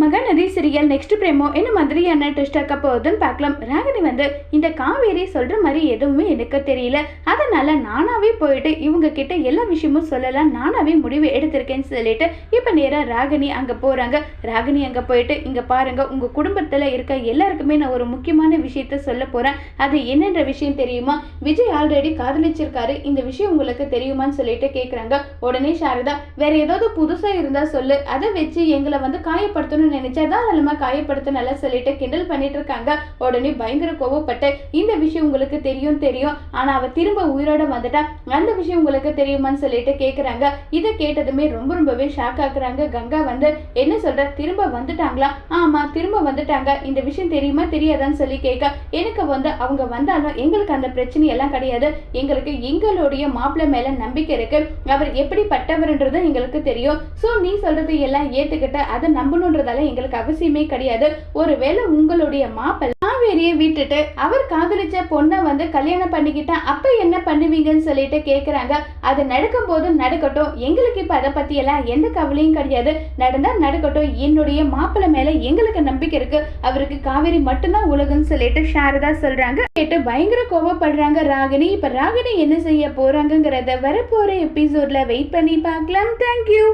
Mahanadi serial next பிரேமோ என்ன மாதிரியான twist இருக்க போகுதுன்னு பார்க்கலாம். ராகினி வந்து இந்த காவேரி சொல்ற மாதிரி எதுவுமே எனக்கு தெரியல. அதனால நானாவே போயிட்டு இவங்க கிட்ட எல்லா விஷயமும் சொல்லலாம். நானாவே முடிவு எடுத்திருக்கேன்னு சொல்லிட்டு இப்போ நேராக ராகினி அங்கே போறாங்க. ராகினி அங்கே போயிட்டு இங்க பாருங்க உங்க குடும்பத்தில் இருக்க எல்லாருக்குமே நான் ஒரு முக்கியமான விஷயத்த சொல்ல போறேன். அது என்னன்ற விஷயம் தெரியுமா? விஜய் ஆல்ரெடி காதலிச்சிருக்காரு. இந்த விஷயம் உங்களுக்கு தெரியுமான்னு சொல்லிட்டு கேட்குறாங்க உடனே சாரதா வேற ஏதாவது புதுசா இருந்தா சொல்லு. அதை வச்சு எங்களை வந்து காயப்படுத்தணும் காயப்படுத்தணும்னு நினைச்சா காயப்படுத்த நல்லா சொல்லிட்டு கிண்டல் பண்ணிட்டு இருக்காங்க. உடனே பயங்கர கோவப்பட்டு இந்த விஷயம் உங்களுக்கு தெரியும் தெரியும். ஆனா அவ திரும்ப உயிரோட வந்துட்டா. அந்த விஷயம் உங்களுக்கு தெரியுமான்னு சொல்லிட்டு கேக்குறாங்க. இதை கேட்டதுமே ரொம்ப ரொம்பவே ஷாக் ஆகுறாங்க கங்கா வந்து என்ன சொல்ற? திரும்ப வந்துட்டாங்களா? ஆமா திரும்ப வந்துட்டாங்க. இந்த விஷயம் தெரியுமா தெரியாதான்னு சொல்லி கேட்க எனக்கு வந்து அவங்க வந்தாலும் எங்களுக்கு அந்த பிரச்சனை எல்லாம் கிடையாது. எங்களுக்கு எங்களுடைய மாப்பிள்ளை மேல நம்பிக்கை இருக்கு. அவர் எப்படிப்பட்டவர்ன்றது எங்களுக்கு தெரியும். ஸோ நீ சொல்றது எல்லாம் ஏத்துக்கிட்ட அதை நம்பணுன்றதால எங்களுக்கு அவசியமே கிடையாது. ஒருவேளை உங்களுடைய மாப்பிள்ளை காவேரியை விட்டுட்டு அவர் காதலிச்ச பொண்ணை வந்து கல்யாணம் பண்ணிக்கிட்டா அப்ப என்ன பண்ணுவீங்கன்னு சொல்லிட்டு கேக்குறாங்க. அது நடக்கும் போது நடக்கட்டும். எங்களுக்கு இப்ப அதை பத்தி எல்லாம் எந்த கவலையும் கிடையாது. நடந்தா நடக்கட்டும். என்னுடைய மாப்பிள்ளை மேல எங்களுக்கு நம்பிக்கை இருக்கு. அவருக்கு காவேரி மட்டும்தான் உலகம்னு சொல்லிட்டு சாரதா சொல்றாங்க. கேட்டு பயங்கர கோவப்படுறாங்க ராகினி. இப்ப ராகினி என்ன செய்ய போறாங்கிறத வரப்போற எபிசோட்ல வெயிட் பண்ணி பார்க்கலாம். தேங்க்யூ